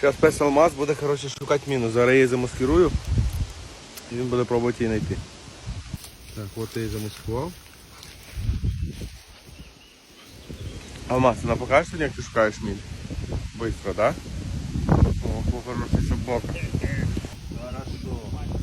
Зараз пес Алмаз буде коротше, шукати міну. Зараз я її замаскирую і він буде пробувати її знайти. Так, от я її замаскував. Алмаз, нам покажеш сьогодні, як ти шукаєш мін? Быстро, да? О, хороший собака. Зараза.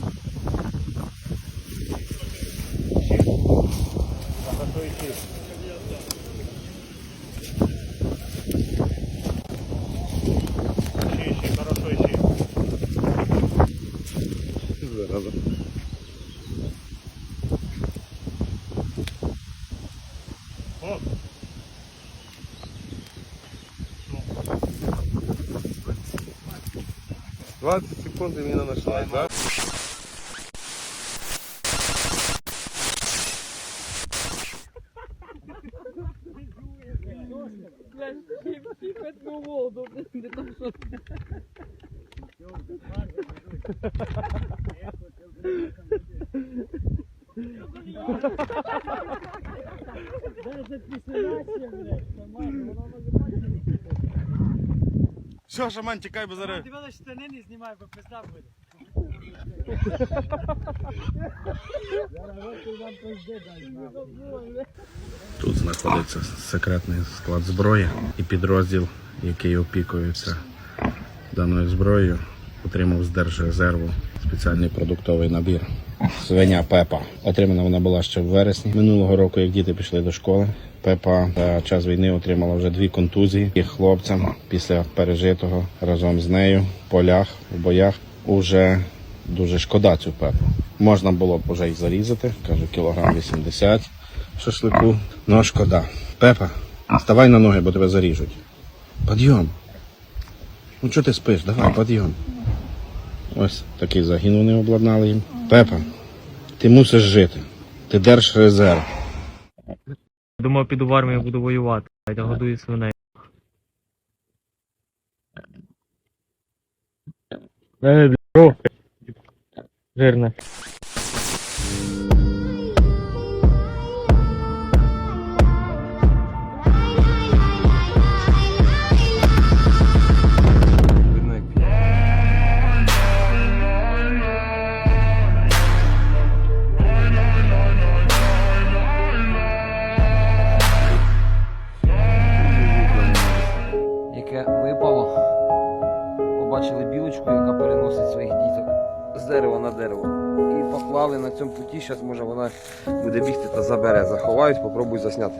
Двадцать секунд и мина нашлась, да? Блядь, піпетну воду, не там що. Все, шаман, тікай, бо зараз. Дивилась штани не знімай, бо пизда буде. Тут знаходиться секретний склад зброї і підрозділ, який опікується даною зброєю, отримав з держрезерву спеціальний продуктовий набір. Свиня Пепа. Отримана вона була ще в вересні минулого року, як діти пішли до школи. Пепа за час війни отримала вже дві контузії. І хлопцям після пережитого разом з нею в полях, в боях уже дуже шкода цю пепу. Можна було б вже й зарізати, кажу, кілограм 80 шашлику. Ну, шкода. Пепа, вставай на ноги, бо тебе заріжуть. Підйом. Ну чого ти спиш? Давай, підйом. Ось такий загін вони обладнали їм. Пепа, ти мусиш жити. Ти держрезерв. Думав, піду в армію, буду воювати. Я годую свиней. Е, Жирне. Зараз може вона буде бігти та забере. Заховають, попробуй засняти.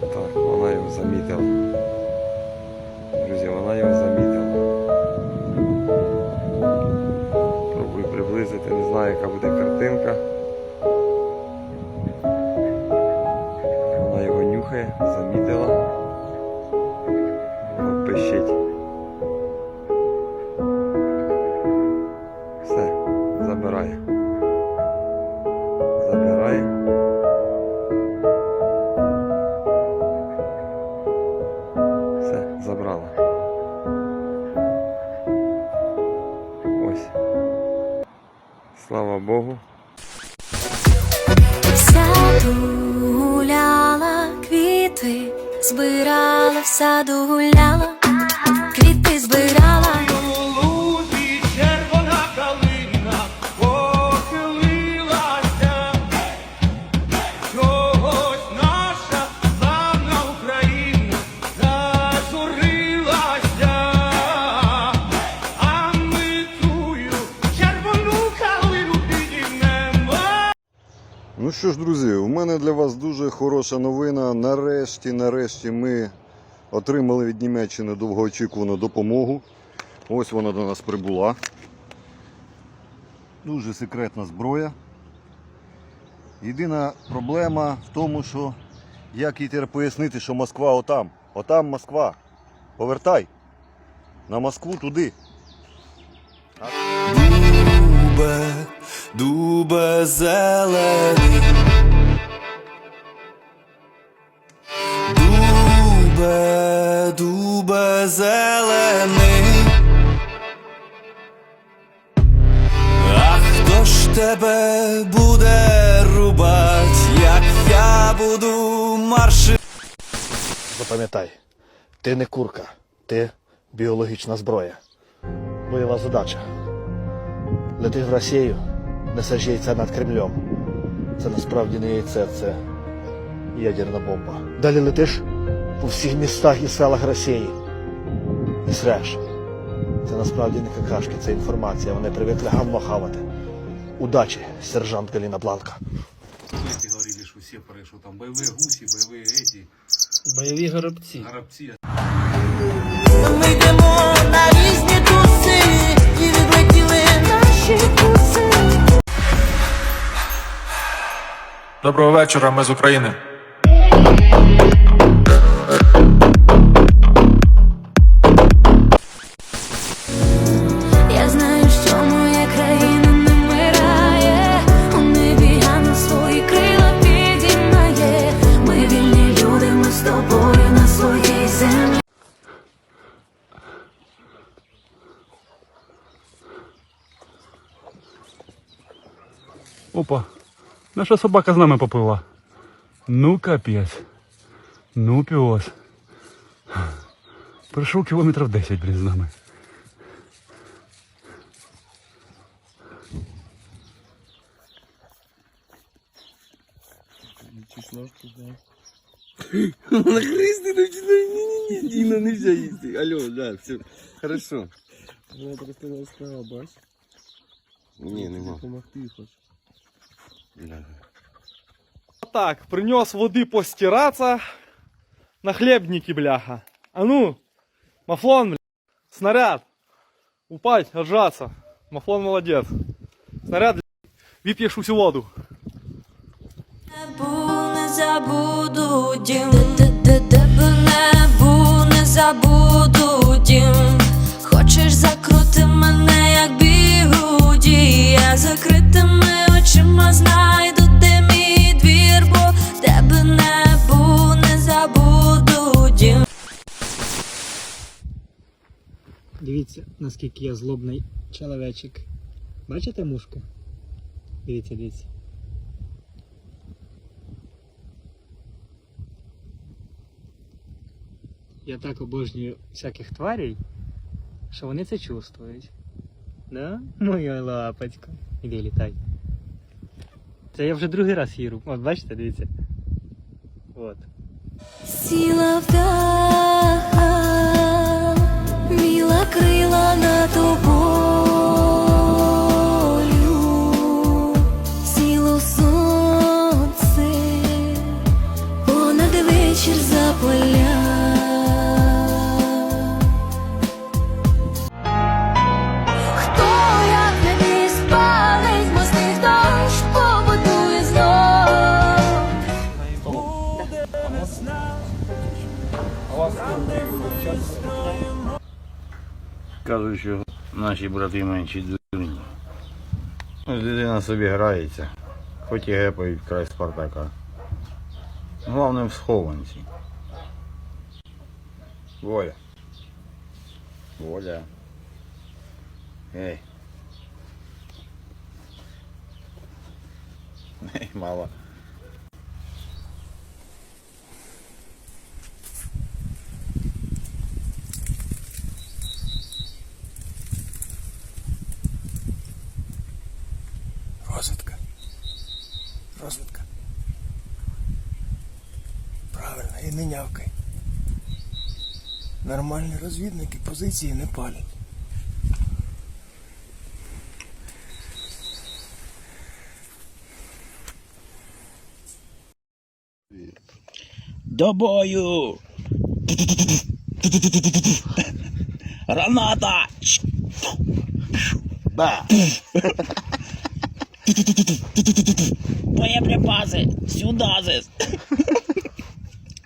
Так, вона його замітила. Друзі, вона його замітила. Пробуй приблизити, не знаю, яка буде картинка. Слава Богу. саду гуляла, квіти збирала, в саду гуляла, квіти збирала. Що ж, друзі, у мене для вас дуже хороша новина. Нарешті, нарешті ми отримали від Німеччини довгоочікувану допомогу. Ось вона до нас прибула. Дуже секретна зброя. Єдина проблема в тому, що як їй тепер пояснити, що Москва отам. Отам Москва. Повертай. На Москву туди. Дубе, дубе зелений. Дубе, дубе зелений. А хто ж тебе буде рубать, як я буду марши. Запам'ятай, ти не курка, ти біологічна зброя. Бойова задача Лети в Росію, несеш яйця над Кремлем. Це насправді не яйце, це ядерна бомба. Далі летиш по всіх містах і селах Росії. І среш. Це насправді не какашки, це інформація. Вони привикли гавно хавати. Удачі, сержант Галіна Бланка. Эти говорили, что сепары, что там боевые гуси, боевые эти, Бойові горобці. горобцы. Доброго вечора, ми з України. Я знаю, що моя країна не вмирає, у небі на свої крила підіймає. Ми вільні люди, ми з тобою на своїй землі. Опа, наша собака з нами попила. Ну капець. Ну пес. Пройшов кілометрів 10, блін, з нами. Нахрести, ну не-не-не, Дина, нельзя есть. Алло, да, все, хорошо. Вона просто не сказала, бач. Не, нема. Помогти хоч. Так, принес воды постираться на хлебнике, бляха. А ну, Мафлон, бля, снаряд. Упасть, отжаться. Мафлон молодец. Снаряд, бля, выпьешь всю воду. Небу не забуду дім, де-де-де небу не забуду дім. Хочеш закрути мене, як бігуді, я закритими Очима знайду, де мій двір, тебе небу не забуду. Дивіться, наскільки я злобний чоловічик. Бачите мушку? Дивіться, дивіться. Я так обожнюю всяких тварей, що вони це чувствують. Да? Моя лапочка. Іди літай. Це я вже другий раз її. От бачите, дивіться. От. Сіла птаха, міла крила на тобою, Кажуть, що наші брати менші дурні. Ну, Дитина собі грається, хоч і гепають край Спартака. Головне в схованці. Воля. Воля. Ей. Ей, мало. Розвідка. Розвідка. Правильно, і не нявкай. Нормальні розвідники позиції не палять. До бою! Граната! Ба! Боєприпаси! Сюда зис!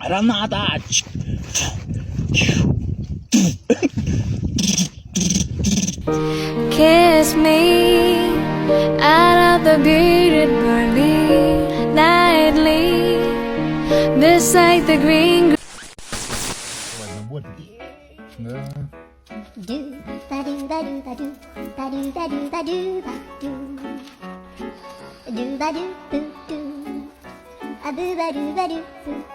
Граната! Kiss me out of the bearded burning nightly beside the green do ba do ba do ba do ba do ba do ba do ba do do ba do boo do, a do ba do ba do. boo.